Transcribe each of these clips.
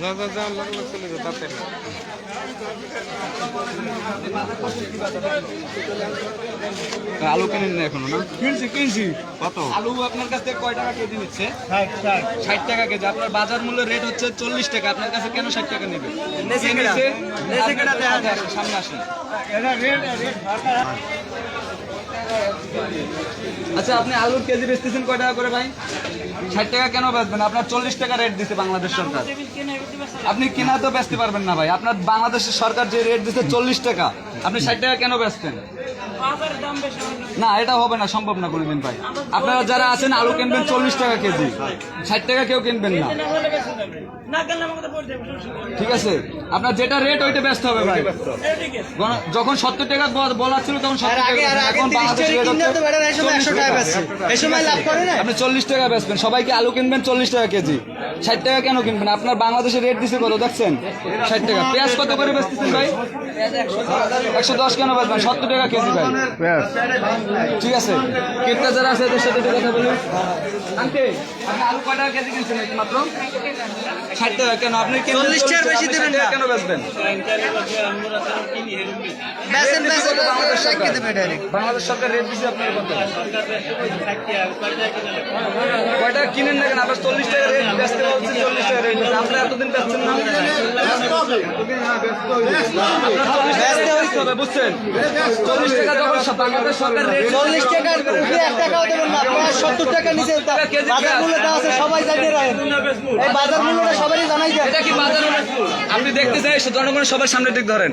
যা যা যা লাগল চলে যা তাতে আলু কিনেন না এখনও না? কিনছি কিনছি। কত? আলু আপনার কাছ থেকে কয় টাকা কেজি নিচ্ছে? ষাট টাকা কেজি। আপনার বাজার মূল্য রেট হচ্ছে চল্লিশ টাকা। আপনার কাছে কেন ষাট টাকা নেবে? নিচ্ছে? আসেন, সামনে আসেন। আচ্ছা আপনি আলুর কেজি বেচতেছেন কয় টাকা করে ভাই? ষাট টাকা কেন বেচবেন? আপনার চল্লিশ টাকা রেট দিচ্ছে বাংলাদেশ সরকার। আপনি কেনা তো বেচতে পারবেন না ভাই। আপনার বাংলাদেশের সরকার যে রেট দিচ্ছে চল্লিশ টাকা, আপনি ষাট টাকা কেন বেচতেন? না, এটা হবে না, সম্ভব না কোনোদিন ভাই। আপনারা যারা আছেন, আলু কিনবেন চল্লিশ টাকা কেজি। ষাট টাকা কেউ কিনবেন না। ঠিক আছে। আপনার যেটা রেট ওইটা ব্যস্ত হবে ভাই। যখন সত্তর টাকা বলা ছিল তখন সত্তর টাকা বেচবেন। এখন বাংলাদেশের rate হচ্ছে 40 আপনি চল্লিশ টাকা বেচবেন। সবাইকে আলু কিনবেন চল্লিশ টাকা কেজি। ষাট টাকা কেন কিনবেন? আপনার বাংলাদেশের রেট দিছে কত দেখছেন? ষাট টাকা। পেঁয়াজ কত করে বেচতেছেন ভাই? একশো দশ কেন বেচবেন? সত্তর টাকা কেজি ভাই। ঠিক আছে। ক্রেতা যারা আছে এদের সাথে একটু কথা বলুন আন্টি আপনি আলু কয় টাকা কেজি কিনছেন মাত্র ষাট টাকা কেন? আপনি কিনবেন 40 টাকার বেশি দেবেন না। কেন বেচবেন? বেচেন, বেচেন, বাংলাদেশ সরকার? বাংলাদেশ সরকার রেট দিছে আপনার কত? কয় কিনেন না কেন? আপনার চল্লিশ টাকা রেট বেচতে বলছি চল্লিশ টাকা রেট। আপনি এতদিন বেচছেন না? বেচতে বেচতে হবে বুঝছেন? চল্লিশ টাকা যখন বাংলাদেশ সরকার চল্লিশ টাকার এক টাকাও দেবেন না। সত্তর টাকা নিচে বাজার মূল্য আছে সবাই জানিয়ে রাখেন। এই বাজার মূল্যটা সবাই জানাই দেন। এটা কি বাজার আপনি দেখতে চাই জনগণের সবার সামনে ঠিক ধরেন।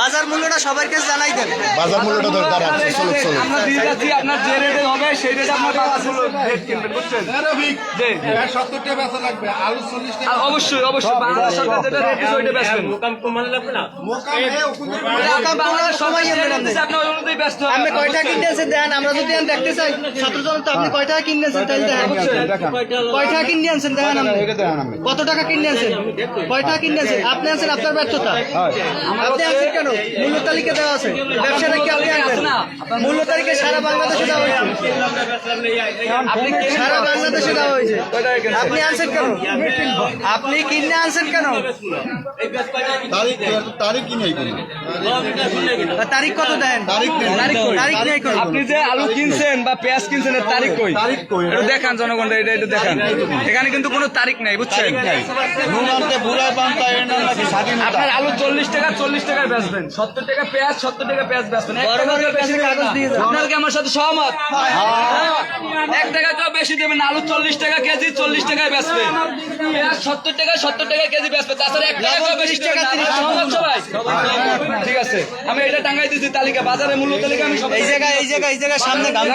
বাজার মূল্যটা সবাইকে জানাই দেন। বাজার মূল্যটা দরকার আছে চলো চলো আমরা দিয়ে যাচ্ছি আপনার যে রেটে হবে সেই রেটে আপনার বাংলাদেশ রেট কিনবেন বুঝছেন? জি সত্তর টাকা বেচা লাগবে আলু চল্লিশ আর অবশ্যই অবশ্যই বাংলাদেশ সরকার যেটা রেট দিচ্ছে ওইটা বেচবেন। এটা আপনি আপনি ওই অনুযায়ী ব্যস্ত আপনি কয় টাকা কিনতেছেন দেন? আমরা যদি দেখতে চাই ছাত্র জনতা আপনি কয় টাকা কিনতেছেন তাই দেখেন কয় টাকা কিনে আনছেন দেখেন আপনি? কত টাকা কিনে কয় টাকা কিনে আনছেন আপনি আনছেন আপনার ব্যর্থতা। আপনি আনছেন কেন? মূল্য তালিকা দেওয়া আছে। ব্যবসাটা কি আপনি আনবেন? মূল্য তালিকা সারা বাংলাদেশে দেওয়া হয়েছে। সারা বাংলাদেশে দেওয়া হয়েছে? আপনি আনছেন কেন? আপনি কিনে আনছেন কেন? তারিখ কত দেন? তারিখ নেই। আপনি যে আলু কিনছেন বা পেঁয়াজ কিনছেন তারিখ কই? তারিখ কই? দেখান জনগণ এটা দেখান। এখানে কিন্তু কোনো তারিখ নাই আপনার আলু চল্লিশ টাকা চল্লিশ টাকায় বেচবেন সত্তর টাকা পেঁয়াজ সত্তর টাকা পেঁয়াজ বেচবেন টাকা। আপনার কি আমার সাথে সহমত? হ্যাঁ। এক টাকা কেউ বেশি দেবেন না। আলু চল্লিশ টাকা কেজি চল্লিশ টাকায় বেচবে পেঁয়াজ সত্তর টাকা সত্তর টাকা কেজি বেচবে তাছাড়া এক টাকা কেউ বেশি সহমত সবাই? ঠিক আছে। আমি এটা টাঙ্গাই দিচ্ছি তালিকা। বাজারে মূল্য তালিকা আমি সব এই জায়গায় এই জায়গায় এই জায়গায় সামনে টাকা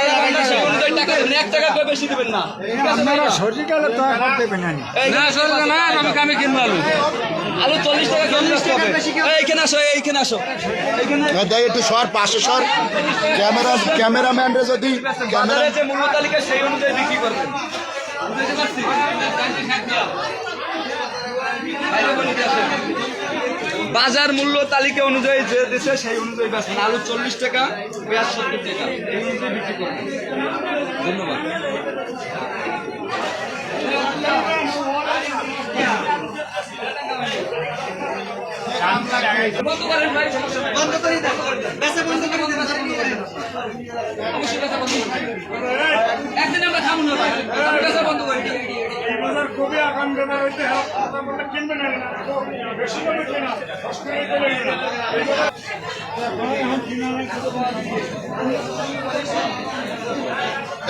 দেবেন, এক টাকা কেউ বেশি দেবেন না। এই না সরকার না আমি আমি কিনবো আলু। আলু চল্লিশ টাকা চল্লিশ টাকা এইখানে আসো এইখানে আসো। এইখানে দেখ একটু সর পাশে সর। ক্যামেরা ক্যামেরাম্যানরে যদি ক্যামেরা যে মূল্য তালিকা সেই অনুযায়ী বিক্রি করবেন বুঝতে পারছি? বাইরে বলে দিয়ে আসেন। বাজার মূল্য তালিকা অনুযায়ী যে দিছে সেই অনুযায়ী বেচবেন আলু চল্লিশ টাকা পেঁয়াজ সত্তর টাকা। এই অনুযায়ী বিক্রি করবেন ধন্যবাদ।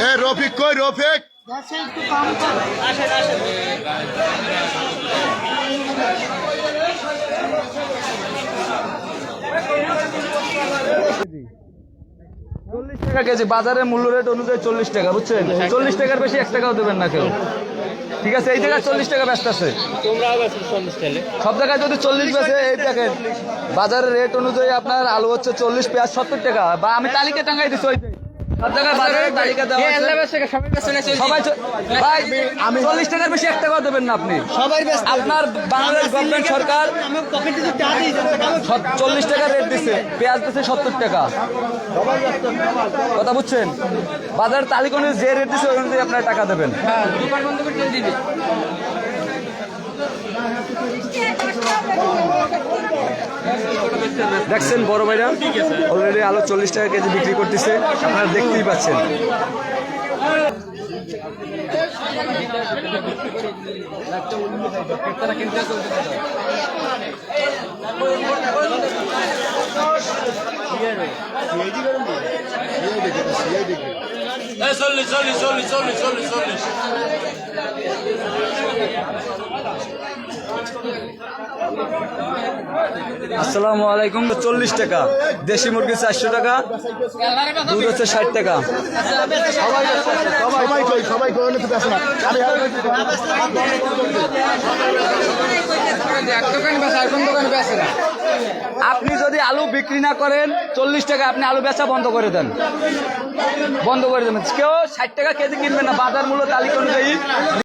এ রফিক কই রফিক? চল্লিশ টাকা কেজি বাজারের মূল্য রেট অনুযায়ী চল্লিশ টাকা বুঝছেন? চল্লিশ টাকার বেশি এক টাকাও দেবেন না কেউ। ঠিক আছে এই জায়গায় চল্লিশ টাকা ব্যস্ত আছে। সব জায়গায় যদি চল্লিশ বেছে এই দেখেন বাজারের রেট অনুযায়ী আপনার আলু হচ্ছে চল্লিশ পেঁয়াজ সত্তর টাকা। বা আমি তালিকা টাঙ্গাই দিচ্ছি ওই চল্লিশ টাকার বেশি এক টাকাও দেবেন না আপনি। সবাই আপনার বাংলাদেশ গভর্নমেন্ট সরকার টাকা চল্লিশ টাকা রেট দিচ্ছে পেঁয়াজ দিচ্ছে সত্তর টাকা। কথা বুঝছেন? বাজারের তালিকা অনুযায়ী যে রেট দিচ্ছে ওই অনুযায়ী আপনার টাকা দেবেন। দেখছেন বড় ভাইরা? অলরেডি আলু চল্লিশ টাকা কেজি বিক্রি করতেছে। আপনারা দেখতেই পাচ্ছেন। আসসালামু আলাইকুম। চল্লিশ টাকা। দেশি মুরগি চারশো টাকা দুধ হচ্ছে ষাট টাকা। আপনি যদি আলু বিক্রি না করেন চল্লিশ টাকা আপনি আলু বেচা বন্ধ করে দেন। বন্ধ করে দেবেন। কেউ ষাট টাকা কেজি কিনবেন না। বাজার মূল্য তালিকা অনুযায়ী